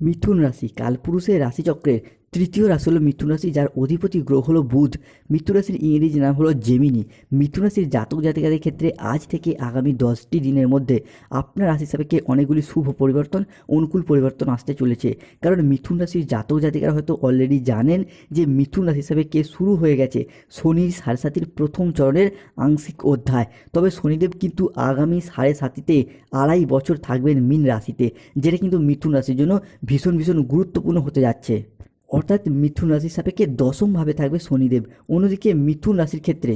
মিথুন রাশি কালপুরুষের রাশিচক্রের তৃতীয় রাশি হলো মিথুন রাশি, যার অধিপতি গ্রহ হলো বুধ। মিথুন রাশির ইংরেজি নাম হলো জেমিনি মিথুন রাশির জাতক জাতিকাদের ক্ষেত্রে আজ থেকে আগামী দশটি দিনের মধ্যে আপনার রাশি সাপেক্ষে অনেকগুলি শুভ পরিবর্তন, অনুকূল পরিবর্তন আসতে চলেছে। কারণ মিথুন রাশির জাতক জাতিকারা হয়তো অলরেডি জানেন যে মিথুন রাশি সাপেক্ষে শুরু হয়ে গেছে শনির সাড়ে সাতির প্রথম চরণের আংশিক অধ্যায়। তবে শনিদেব কিন্তু আগামী সাড়ে সাতিতে আড়াই বছর থাকবেন মীন রাশিতে, যেটা কিন্তু মিথুন রাশির জন্য ভীষণ ভীষণ গুরুত্বপূর্ণ হতে যাচ্ছে। অর্থাৎ মিথুন রাশির সাপেক্ষে দশমভাবে থাকবে শনিদেব অন্যদিকে মিথুন রাশির ক্ষেত্রে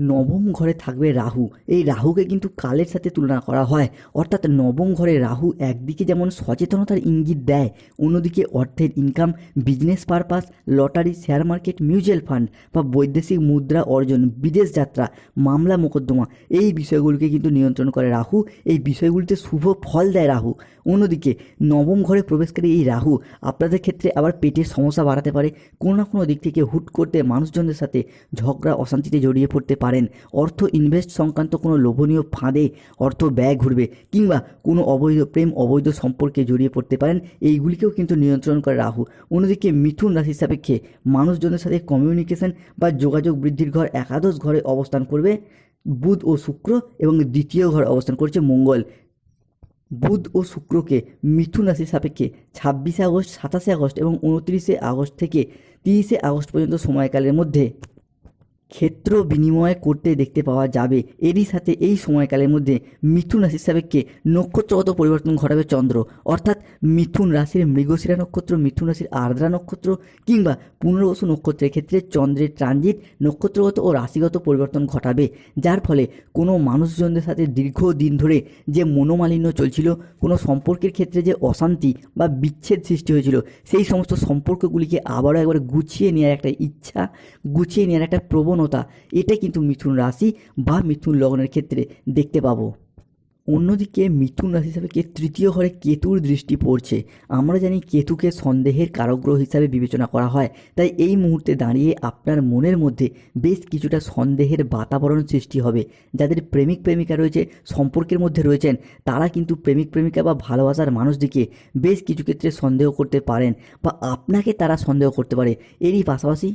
নবম ঘরে থাকবে রাহু। এই রাহুকে কিন্তু কালের সাথে তুলনা করা হয়। অর্থাৎ নবম ঘরে রাহু একদিকে যেমন সচেতনতার ইঙ্গিত দেয়, অন্যদিকে অর্থের income business purpose lottery share market mutual fund বা বৈদেশিক মুদ্রা অর্জন, বিদেশ যাত্রা, মামলা মোকদ্দমা এই বিষয়গুলিকে কিন্তু নিয়ন্ত্রণ করে রাহু। এই বিষয়গুলিতে শুভ ফল দেয় রাহু। অন্যদিকে নবম ঘরে প্রবেশকারী এই রাহু আপনাদের ক্ষেত্রে আবার পেটের সমস্যা বাড়াতে পারে। কোনো না কোনো দিক থেকে হুট করতে মানুষজনদের সাথে ঝগড়া, অশান্তিতে জড়িয়ে পড়তে পারেন। অর্থ ইনভেস্ট সংক্রান্ত কোনো লোভনীয় ফাঁদে অর্থ ব্যয় ঘুরবে কিংবা কোনো অবৈধ প্রেম, অবৈধ সম্পর্কে জড়িয়ে পড়তে পারেন, এইগুলিকেও কিন্তু নিয়ন্ত্রণ করে রাহু। অন্যদিকে মিথুন রাশির সাপেক্ষে মানুষজনের সাথে কমিউনিকেশন বা যোগাযোগ বৃদ্ধির ঘর একাদশ ঘরে অবস্থান করবে। বুধ ও শুক্র এবং দ্বিতীয় ঘর অবস্থান করছে মঙ্গল। বুধ ও শুক্রকে মিথুন রাশির সাপেক্ষে ছাব্বিশে আগস্ট, সাতাশে আগস্ট এবং উনত্রিশে আগস্ট থেকে তিরিশে আগস্ট পর্যন্ত সময়কালের মধ্যে ক্ষেত্র বিনিময় করতে দেখতে পাওয়া যাবে। এরই সাথে এই সময়কালের মধ্যে মিথুন রাশির সাপেক্ষে নক্ষত্রগত পরিবর্তন ঘটাবে চন্দ্র। অর্থাৎ মিথুন রাশির মৃগশিরা নক্ষত্র, মিথুন রাশির আর্দ্রা নক্ষত্র কিংবা পুনর্বসু নক্ষত্রের ক্ষেত্রে চন্দ্রের ট্রানজিট নক্ষত্রগত ও রাশিগত পরিবর্তন ঘটাবে। যার ফলে কোনো মানুষজনদের সাথে দীর্ঘদিন ধরে যে মনোমালিন্য চলছিল, কোনো সম্পর্কের ক্ষেত্রে যে অশান্তি বা বিচ্ছেদ সৃষ্টি হয়েছিল, সেই সমস্ত সম্পর্কগুলিকে আবারও একবার গুছিয়ে নেওয়ার একটা ইচ্ছা, গুছিয়ে নেওয়ার একটা প্রবণতা এটা কিন্তু মিথুন রাশি বা মিথুন লগ্নের ক্ষেত্রে দেখতে পাবো। অন্যদিকে মিথুন রাশি হিসাবে কে, তৃতীয় ঘরে কেতুর দৃষ্টি পড়ছে। আমরা জানি কেতুকে সন্দেহের কারগ্রহ হিসাবে বিবেচনা করা হয়। তাই এই মুহূর্তে দাঁড়িয়ে আপনার মনের মধ্যে বেশ কিছুটা সন্দেহের বাতাবরণ সৃষ্টি হবে। যাদের প্রেমিক প্রেমিকা রয়েছে, সম্পর্কের মধ্যে রয়েছেন, তারা কিন্তু প্রেমিক প্রেমিকা বা ভালোবাসার মানুষদিকে বেশ কিছু ক্ষেত্রে সন্দেহ করতে পারেন বা আপনাকে তারা সন্দেহ করতে পারে। এরই পাশাপাশি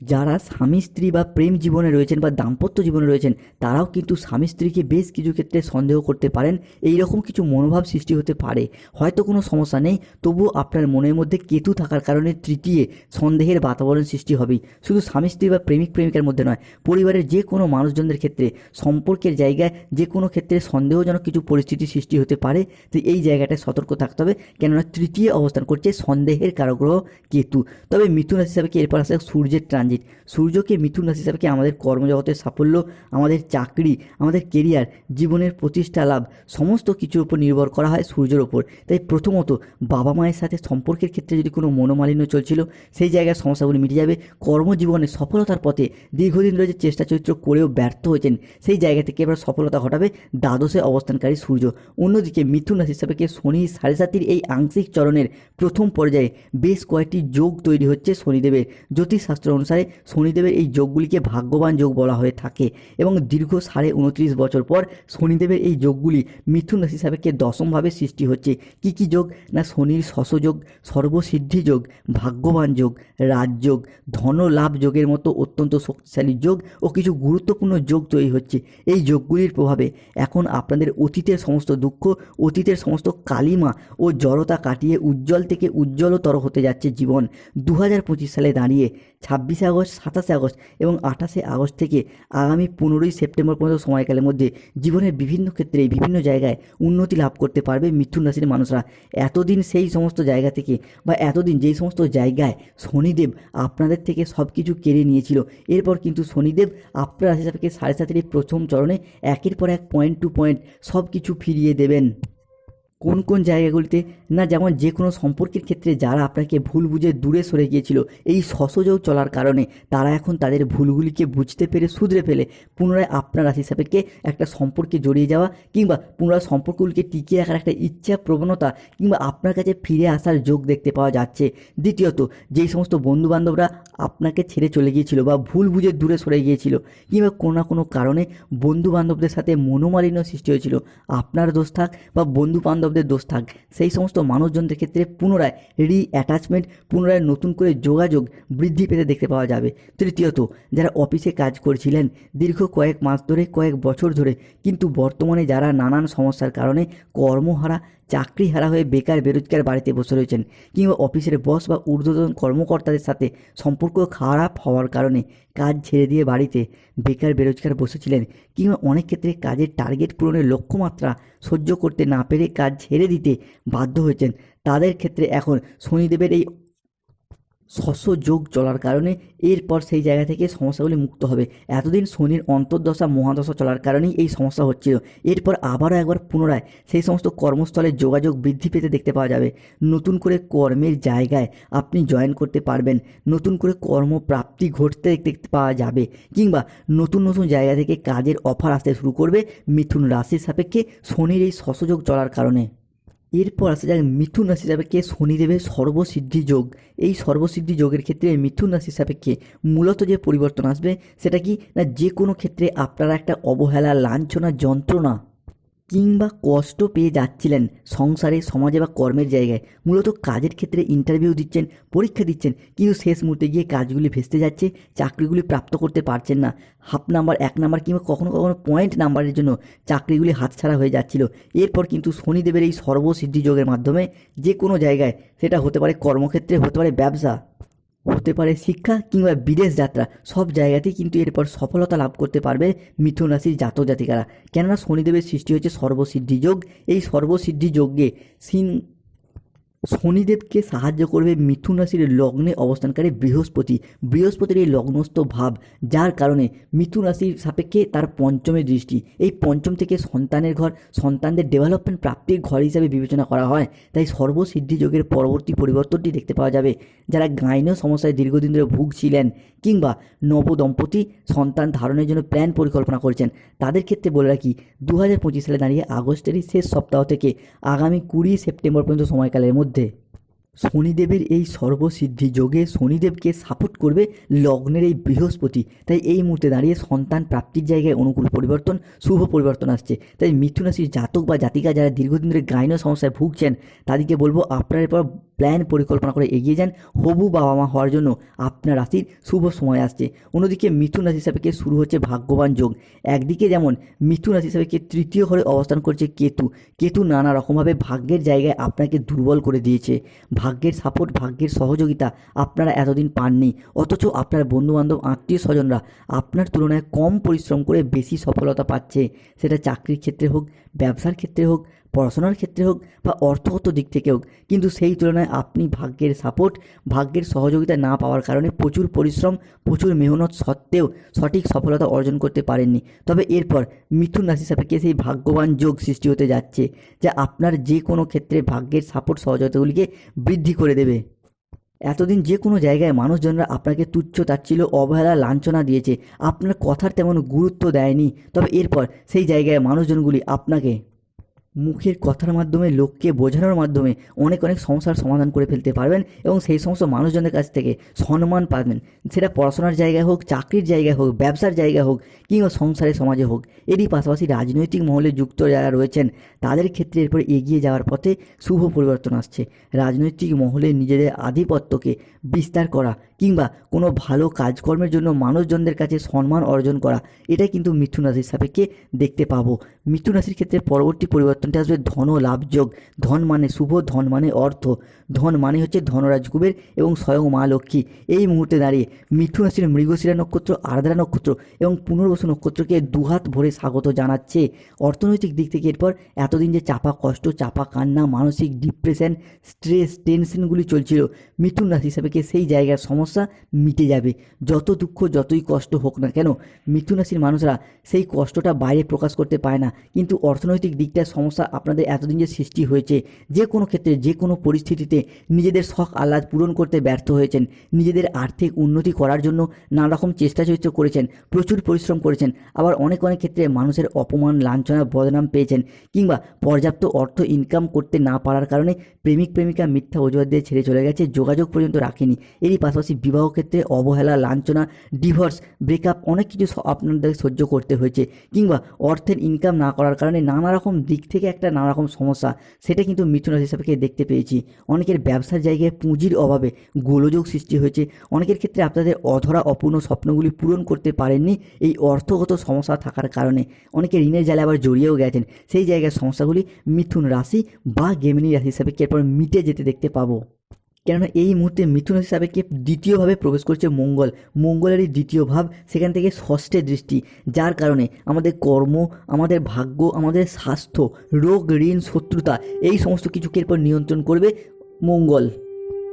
যারা স্বামী স্ত্রী বা প্রেম জীবনে রয়েছেন বা দাম্পত্য জীবনে রয়েছেন, তারাও কিন্তু স্বামী স্ত্রীকে বেশ কিছু ক্ষেত্রে সন্দেহ করতে পারেন এই রকম কিছু মনোভাব সৃষ্টি হতে পারে। হয়তো কোনো সমস্যা নেই, তবুও আপনার মনের মধ্যে কেতু থাকার কারণে তৃতীয় সন্দেহের বাতাবরণ সৃষ্টি হবেই। শুধু স্বামী স্ত্রী বা প্রেমিক প্রেমিকার মধ্যে নয়, পরিবারের যে কোনো মানুষজনদের ক্ষেত্রে, সম্পর্কের জায়গায় যে কোনো ক্ষেত্রে সন্দেহজনক কিছু পরিস্থিতি সৃষ্টি হতে পারে, তো এই জায়গাটায় সতর্ক থাকতে হবে, কেননা তৃতীয় অবস্থান করছে সন্দেহের কারগ্রহ কেতু। তবে মিথুন রাশি হিসাবে এরপর আসে সূর্যের ট্রানজিট সূর্যকে মিথুন রাশি হিসাবে আমাদের কর্মজগতের সাফল্য, আমাদের চাকরি, আমাদের কেরিয়ার জীবনের প্রতিষ্ঠা, লাভ সমস্ত কিছুর উপর নির্ভর করা হয় সূর্যের ওপর? তাই প্রথমত বাবা মায়ের সাথে সম্পর্কের ক্ষেত্রে যদি কোনো মনোমালিন্য চলছিল, সেই জায়গার সমস্যাগুলি মিটে যাবে। কর্মজীবনে সফলতার পথে দীর্ঘদিন ধরে যে চেষ্টা চরিত্র করেও ব্যর্থ হয়েছেন, সেই জায়গা থেকে এবার সফলতা ঘটাবে দ্বাদশে অবস্থানকারী সূর্য। অন্যদিকে মিথুন রাশি কি শনি সাড়ে সাতির এই আংশিক চরণের প্রথম পর্যায়ে বেশ কয়েকটি যোগ তৈরি হচ্ছে শনিদেবের। জ্যোতিষশাস্ত্র অনুসারে শনিদেবের এই যোগগুলিকে ভাগ্যবান যোগ বলা হয়ে থাকে এবং দীর্ঘ সাড়ে উনত্রিশ বছর পর শনিদেবের এই যোগগুলি মিথুন রাশি সাপেক্ষে দশমভাবে সৃষ্টি হচ্ছে। কি কি যোগ? না, শনির শশযোগ সর্বসিদ্ধি যোগ, ভাগ্যবান যোগ রাজযোগ ধন লাভ যোগের মতো অত্যন্ত শক্তিশালী যোগ ও কিছু গুরুত্বপূর্ণ যোগ তৈরি হচ্ছে। এই যোগগুলির প্রভাবে এখন আপনাদের অতীতের সমস্ত দুঃখ, অতীতের সমস্ত কালিমা ও জড়তা কাটিয়ে উজ্জ্বল থেকে উজ্জ্বলতর হতে যাচ্ছে জীবন। দু হাজার পঁচিশ সালে দাঁড়িয়ে ছাব্বিশে আগস্ট, সাতাশে আগস্ট এবং আঠাশে আগস্ট থেকে আগামী পনেরোই সেপ্টেম্বর পর্যন্ত সময়কালের মধ্যে জীবনের বিভিন্ন ক্ষেত্রে, বিভিন্ন জায়গায় উন্নতি লাভ করতে পারবে মিথুন রাশির মানুষরা। এতদিন সেই সমস্ত জায়গা থেকে বা এতদিন যেই সমস্ত জায়গায় শনিদেব আপনাদের থেকে সব কিছু কেড়ে নিয়েছিল, এরপর কিন্তু শনিদেব আপনার রাশি সাপেক্ষে সাড়ে সাতের প্রথম চরণে একের পর এক পয়েন্ট টু পয়েন্ট সব কিছু ফিরিয়ে দেবেন। কোন কোন জায়গাগুলিতে না যেমন যে কোনো সম্পর্কের ক্ষেত্রে যারা আপনাকে ভুল বুঝে দূরে সরে গিয়েছিল, এই সসযোগ চলার কারণে তারা এখন তাদের ভুলগুলিকে বুঝতে পেরে শুধরে ফেলে, পুনরায় আপনার রাশি সাপেক্ষে একটা সম্পর্কে জড়িয়ে যাওয়া কিংবা পুনরায় সম্পর্কগুলিকে টিকিয়ে রাখার একটা ইচ্ছা, প্রবণতা কিংবা আপনার কাছে ফিরে আসার যোগ দেখতে পাওয়া যাচ্ছে। দ্বিতীয়ত, যেই সমস্ত বন্ধুবান্ধবরা আপনাকে ছেড়ে চলে গিয়েছিল বা ভুল বুঝে দূরে সরে গিয়েছিল কিংবা কোনো না কোনো কারণে বন্ধু বান্ধবদের সাথে মনোমালিন্য সৃষ্টি হয়েছিল, আপনার দোষ থাক বা বন্ধু বান্ধব অভিভাবকদের দোষ থাক। সেই সমস্ত মানুষজনদের ক্ষেত্রে পুনরায় রি অ্যাটাচমেন্ট পুনরায় নতুন করে যোগাযোগ বৃদ্ধি পেতে দেখতে পাওয়া যাবে। তৃতীয়ত, যারা অফিসে কাজ করছিলেন, দীর্ঘ কয়েক মাস ধরে, কয়েক বছর ধরে, কিন্তু বর্তমানে যারা নানান সমস্যার কারণে কর্মহারা চাকরি হারা হয়ে বেকার, বেরোজগার বাড়িতে বসে রয়েছেন, কিংবা অফিসের বস বা ঊর্ধ্বতন কর্মকর্তাদের সাথে সম্পর্ক খারাপ হওয়ার কারণে কাজ ছেড়ে দিয়ে বাড়িতে বেকার বেরোজগার বসেছিলেন কিংবা অনেক ক্ষেত্রে কাজের টার্গেট পূরণের লক্ষ্যমাত্রা সহ্য করতে না পেরে কাজ ছেড়ে দিতে বাধ্য হয়েছেন। তাদের ক্ষেত্রে এখন শনিদেবের এই শস্য যোগ চলার কারণে এরপর সেই জায়গা থেকে সমস্যাগুলি মুক্ত হবে। এতদিন শনির অন্তর্দশা, মহাদশা চলার কারণেই এই সমস্যা হচ্ছিল। এরপর আবারও একবার পুনরায় সেই সমস্ত কর্মস্থলে যোগাযোগ বৃদ্ধি পেতে দেখতে পাওয়া যাবে। নতুন করে কর্মের জায়গায় আপনি জয়েন করতে পারবেন। নতুন করে কর্মপ্রাপ্তি ঘটতে দেখতে পাওয়া যাবে কিংবা নতুন নতুন জায়গা থেকে কাজের অফার আসতে শুরু করবে। মিথুন রাশির সাপেক্ষে শনির এই শস্যযোগ চলার কারণে। এরপর আসা যাক মিথুন রাশি সাপেক্ষে শনিদেবের সর্বসিদ্ধি যোগ। এই সর্বসিদ্ধি যোগের ক্ষেত্রে মিথুন রাশি সাপেক্ষে মূলত যে পরিবর্তন আসবে সেটা কি? না, যে কোনো ক্ষেত্রে আপনারা একটা অবহেলা, লাঞ্ছনা, যন্ত্রণা কিংবা কষ্ট পেয়ে যাচ্ছিলেন সংসারে, সমাজে বা কর্মের জায়গায়। মূলত কাজের ক্ষেত্রে ইন্টারভিউ দিচ্ছেন, পরীক্ষা দিচ্ছেন, কিন্তু শেষ মুহূর্তে গিয়ে কাজগুলি ভেস্তে যাচ্ছে, চাকরিগুলি প্রাপ্ত করতে পারছেন না। হাফ নাম্বার, এক নাম্বার কিংবা কখনো কখনো পয়েন্ট নাম্বারের জন্য চাকরিগুলি হাতছাড়া হয়ে যাচ্ছিল। এরপর কিন্তু শনিদেবের এই সর্বসিদ্ধি যোগের মাধ্যমে যে কোনো জায়গায় সেটা হতে পারে কর্মক্ষেত্রে, হতে পারে ব্যবসা। হতে পারে শিক্ষা কিংবা বিদেশ যাত্রা, সব জায়গাতেই কিন্তু এরপর সফলতা লাভ করতে পারবে মিথুন রাশির জাত জাতিকারা। কেননা শনিদেবের সৃষ্টি হচ্ছে সর্বসিদ্ধি যোগ। এই সর্বসিদ্ধি যোগে সিন শনিদেবকে সাহায্য করবে মিথুন রাশির লগ্নে অবস্থানকারী বৃহস্পতি। বৃহস্পতির এই লগ্নস্থ ভাব, যার কারণে মিথুন রাশির সাপেক্ষে তার পঞ্চমের দৃষ্টি। এই পঞ্চম থেকে সন্তানের ঘর, সন্তানদের ডেভেলপমেন্ট প্রাপ্তির ঘর হিসাবে বিবেচনা করা হয়। তাই সর্বসিদ্ধি যোগের পরবর্তী পরিবর্তনটি দেখতে পাওয়া যাবে। যারা গাইনীয় সমস্যায় দীর্ঘদিন ধরে ভুগছিলেন কিংবা নবদম্পতি সন্তান ধারণের জন্য প্ল্যান পরিকল্পনা করছেন, তাদের ক্ষেত্রে বলে রাখি দু হাজার পঁচিশ সালে দাঁড়িয়ে আগস্টেরই শেষ সপ্তাহ থেকে আগামী কুড়ি সেপ্টেম্বর পর্যন্ত সময়কালের মধ্যে শনিদেবের এই সর্বসিদ্ধি যোগে শনিদেবকে সাপোর্ট করবে লগ্নের এই বৃহস্পতি। তাই এই মুহূর্তে দাঁড়িয়ে সন্তান প্রাপ্তির জায়গায় অনুকূল পরিবর্তন, শুভ পরিবর্তন আসছে। তাই মিথুন রাশির জাতক বা জাতিকা যারা দীর্ঘদিন ধরে গাইন সমস্যায় ভুগছেন, তাদেরকে বলব আপনার এরপর প্ল্যান পরিকল্পনা করে এগিয়ে যান হবু বাবা মা হওয়ার জন্য। আপনার রাশির শুভ সময় আসছে। অন্যদিকে মিথুন রাশি সাপেক্ষে শুরু হচ্ছে ভাগ্যবান যোগ। একদিকে যেমন মিথুন রাশি সাপেক্ষে তৃতীয় ঘরে অবস্থান করছে কেতু। কেতু নানা রকমভাবে ভাগ্যের জায়গায় আপনাকে দুর্বল করে দিয়েছে। ভাগ্যের সাপোর্ট ভাগ্যের সহযোগিতা আপনারা এতদিন পাননি। অথচ আপনার বন্ধুবান্ধব আত্মীয় স্বজনরা আপনার তুলনায় কম পরিশ্রম করে বেশি সফলতা পাচ্ছে। সেটা চাকরির ক্ষেত্রে হোক, ব্যবসার ক্ষেত্রে হোক পড়াশোনার ক্ষেত্রে হোক বা অর্থগত দিক থেকে হোক, কিন্তু সেই তুলনায় আপনি ভাগ্যের সাপোর্ট ভাগ্যের সহযোগিতা না পাওয়ার কারণে প্রচুর পরিশ্রম, প্রচুর মেহনত সত্ত্বেও সঠিক সফলতা অর্জন করতে পারেননি। তবে এরপর মিথুন রাশি সাপেক্ষে সেই ভাগ্যবান যোগ সৃষ্টি হতে যাচ্ছে, যা আপনার যে কোনো ক্ষেত্রে ভাগ্যের সাপোর্ট সহযোগিতাগুলিকে বৃদ্ধি করে দেবে। এতদিন যে কোনো জায়গায় মানুষজনরা আপনাকে তুচ্ছ তাচ্ছিল অবহেলা, লাঞ্ছনা দিয়েছে। আপনার কথার তেমন গুরুত্ব দেয়নি। তবে এরপর সেই জায়গায় মানুষজনগুলি আপনাকে মুখের কথার মাধ্যমে, লোককে বোঝানোর মাধ্যমে অনেক অনেক সমস্যার সমাধান করে ফেলতে পারবেন এবং সেই সমস্ত মানুষজনের কাছ থেকে সম্মান পাবেন। সেটা পড়াশোনার জায়গায় হোক, চাকরির জায়গায় হোক, ব্যবসার জায়গায় হোক কিংবা সংসারে সমাজে হোক, এরই পাশাপাশি রাজনৈতিক মহলে যুক্ত যারা রয়েছেন, তাদের ক্ষেত্রে এরপর এগিয়ে যাওয়ার পথে শুভ পরিবর্তন আসছে। রাজনৈতিক মহলে নিজেদের আধিপত্যকে বিস্তার করা কিংবা কোনো ভালো কাজকর্মের জন্য মানুষজনদের কাছে সম্মান অর্জন করা, এটা কিন্তু মিথুন রাশির সাপেক্ষে দেখতে পাবো। মিথুন রাশির ক্ষেত্রে পরবর্তী পরিবর্তনটা আসবে ধন লাভযোগ ধন মানে শুভ ধন মানে অর্থ। ধন মানে হচ্ছে ধনরাজ কুবের এবং স্বয়ং মা লক্ষ্মী। এই মুহূর্তে দাঁড়িয়ে মিথুন রাশির মৃগশিরা নক্ষত্র, আর্দ্রা নক্ষত্র এবং পুনর্বসু নক্ষত্রকে দুহাত ভরে স্বাগত জানাচ্ছে। অর্থনৈতিক দিক থেকে এরপর এতদিন যে চাপা কষ্ট, চাপা কান্না, মানসিক ডিপ্রেশন, স্ট্রেস, টেনশনগুলি চলছিল, মিথুন রাশি হিসাবে সেই জায়গার সমস্যা মিটে যাবে? যত দুঃখ, যতই কষ্ট হোক না কেন, মিথুন রাশির মানুষরা সেই কষ্টটা বাইরে প্রকাশ করতে পায় না। কিন্তু অর্থনৈতিক দিকটার সমস্যা আপনাদের এতদিন যে সৃষ্টি হয়েছে, যে কোনো ক্ষেত্রে, যে কোনো পরিস্থিতিতে নিজেদের শখ আহ্লাদ পূরণ করতে ব্যর্থ হয়েছেন। নিজেদের আর্থিক উন্নতি করার জন্য নানা রকম চেষ্টা চরিত্র করেছেন, প্রচুর পরিশ্রম করেছেন, আবার অনেক অনেক ক্ষেত্রে মানুষের অপমান, লাঞ্ছনা, বদনাম পেয়েছেন কিংবা পর্যাপ্ত অর্থ ইনকাম করতে না পারার কারণে প্রেমিক, প্রেমিকা মিথ্যা অজুহাত দিয়ে ছেড়ে চলে গেছে, যোগাযোগ পর্যন্ত রাখেনি। এরই পাশাপাশি বিবাহ ক্ষেত্রে অবহেলা, লাঞ্ছনা ডিভোর্স ব্রেকআপ অনেক কিছু আপনাদের সহ্য করতে হয়েছে কিংবা অর্থের ইনকাম না করার কারণে নানা রকম দিক থেকে একটা নানা রকম সমস্যা, সেটা কিন্তু মিথুন রাশি হিসাবে দেখতে পেয়েছি। অনেকের ব্যবসার জায়গায় পুঁজির অভাবে গোলযোগ সৃষ্টি হয়েছে। অনেকের ক্ষেত্রে আপনাদের অধরা অপূর্ণ স্বপ্নগুলি পূরণ করতে পারেননি এই অর্থগত সমস্যা থাকার কারণে। অনেকে ঋণের জালে আবার জড়িয়েও গেছেন। সেই জায়গায় সমস্যাগুলি মিথুন রাশি বা গেমিনি রাশি হিসাবে এরপর মিটে যেতে দেখতে পাবো? কেননা এই মুহূর্তে মিথুন রাশি কে দ্বিতীয়ভাবে প্রবেশ করছে মঙ্গল। মঙ্গলেরই দ্বিতীয় ভাব সেখান থেকে ষষ্ঠের দৃষ্টি, যার কারণে আমাদের কর্ম, আমাদের ভাগ্য, আমাদের স্বাস্থ্য, রোগ, ঋণ, শত্রুতা এই সমস্ত কিছুকে এরপর নিয়ন্ত্রণ করবে। মঙ্গল।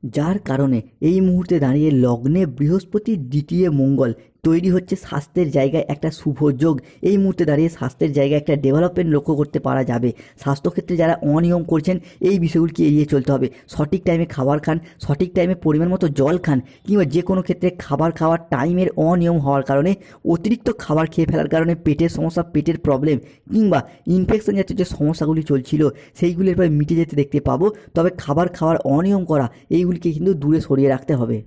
যার কারণে এই মুহূর্তে দাঁড়িয়ে লগ্নে বৃহস্পতির দ্বিতীয় মঙ্গল তৈরি হচ্ছে স্বাস্থ্যের জায়গায় একটা শুভ যোগ। এই মুহূর্তে দাঁড়িয়ে স্বাস্থ্যের জায়গায় একটা ডেভেলপমেন্ট লক্ষ্য করতে পারা যাবে। স্বাস্থ্যক্ষেত্রে যারা অনিয়ম করছেন, এই বিষয়গুলিকে এড়িয়ে চলতে হবে। সঠিক টাইমে খাবার খান, সঠিক টাইমে পরিমাণ মতো জল খান, কিংবা যে কোনো ক্ষেত্রে খাবার খাওয়ার টাইমের অনিয়ম হওয়ার কারণে অতিরিক্ত খাবার খেয়ে ফেলার কারণে পেটের সমস্যা, পেটের প্রবলেম কিংবা ইনফেকশন জাতীয় যে সমস্যাগুলি চলছিল, সেইগুলির পরে মিটে যেতে দেখতে পাবো। তবে খাবার খাওয়ার অনিয়ম করা, এইগুলিকে কিন্তু দূরে সরিয়ে রাখতে হবে।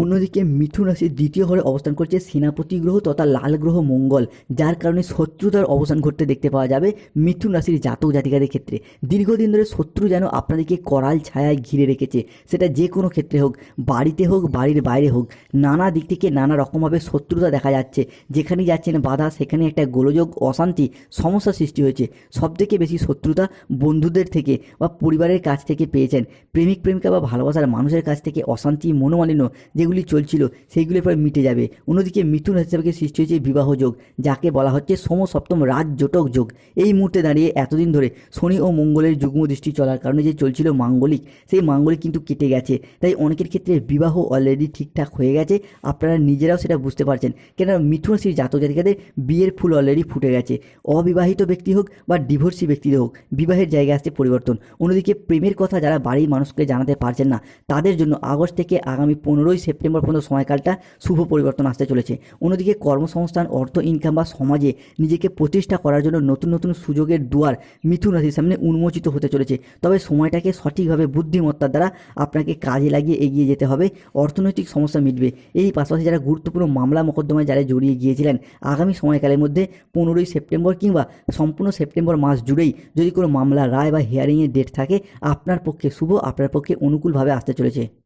অন্যদিকে মিথুন রাশির দ্বিতীয় ঘরে অবস্থান করছে সেনাপতি গ্রহ তথা লাল গ্রহ মঙ্গল, যার কারণে শত্রুতার অবসান ঘটতে দেখতে পাওয়া যাবে মিথুন রাশির জাতক জাতিকাদের ক্ষেত্রে। দীর্ঘদিন ধরে শত্রু যেন আপনাদেরকে করাল ছায়ায় ঘিরে রেখেছে, সেটা যে কোনো ক্ষেত্রে হোক, বাড়িতে হোক, বাড়ির বাইরে হোক, নানা দিক থেকে নানা রকমভাবে শত্রুতা দেখা যাচ্ছে। যেখানেই যাচ্ছেন বাধা, সেখানে একটা গোলযোগ, অশান্তি, সমস্যা সৃষ্টি হয়েছে। সবথেকে বেশি শত্রুতা বন্ধুদের থেকে বা পরিবারের কাছ থেকে পেয়েছেন। প্রেমিক, প্রেমিকা বা ভালোবাসার মানুষের কাছ থেকে অশান্তি, মনোমালিন্য যেগুলি চলছিল, সেইগুলির পরে মিটে যাবে। অন্যদিকে মিথুন হিসাবে সৃষ্টি হয়েছে বিবাহ যোগ, যাকে বলা হচ্ছে সোম সপ্তম রাজ জটক যোগ। এই মুহূর্তে দাঁড়িয়ে এতদিন ধরে শনি ও মঙ্গলের যুগ্ম দৃষ্টি চলার কারণে যে চলছিল মাঙ্গলিক, সেই মাঙ্গলিক কিন্তু কেটে গেছে। তাই অনেকের ক্ষেত্রে বিবাহ অলরেডি ঠিকঠাক হয়ে গেছে, আপনারা নিজেরাও সেটা বুঝতে পারছেন। কেন মিথুন রাশির জাতক জাতিকাদের বিয়ের ফুল অলরেডি ফুটে গেছে। অবিবাহিত ব্যক্তি হোক বা ডিভোর্সি ব্যক্তি হোক, বিবাহের জায়গায় আসছে পরিবর্তন। অন্যদিকে প্রেমের কথা যারা বাড়ির মানুষকে জানাতে পারছেন না, তাদের জন্য আগস্ট থেকে আগামী পনেরোই সেপ্টেম্বর পর্যন্ত সময়কালটা শুভ পরিবর্তন আসতে চলেছে। অন্যদিকে কর্মসংস্থান, অর্থ ইনকাম বা সমাজে নিজেকে প্রতিষ্ঠা করার জন্য নতুন নতুন সুযোগের দুয়ার মিথুন রাশির সামনে উন্মোচিত হতে চলেছে। তবে সময়টাকে সঠিকভাবে বুদ্ধিমত্তার দ্বারা আপনাকে কাজে লাগিয়ে এগিয়ে যেতে হবে। অর্থনৈতিক সমস্যা মিটবে। এই পাশাপাশি যারা গুরুত্বপূর্ণ মামলা মোকদ্দমায় যারা জড়িয়ে গিয়েছিলেন, আগামী সময়কালের মধ্যে পনেরোই সেপ্টেম্বর কিংবা সম্পূর্ণ সেপ্টেম্বর মাস জুড়েই যদি কোনো মামলা, রায় বা হিয়ারিংয়ের ডেট থাকে, আপনার পক্ষে শুভ, আপনার পক্ষে অনুকূলভাবে আসতে চলেছে।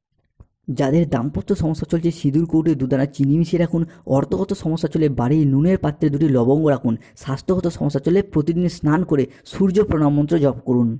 যাদের দাম্পত্য সমস্যা চলছে, সিঁদুর কৌটে দুদানা, চিনি মিশিয়ে রাখুন। অর্থগত সমস্যা চলে বাড়ির নুনের পাত্রে দুটি লবঙ্গ রাখুন। স্বাস্থ্যগত সমস্যা চলে প্রতিদিন স্নান করে সূর্য প্রণাম মন্ত্র জপ করুন।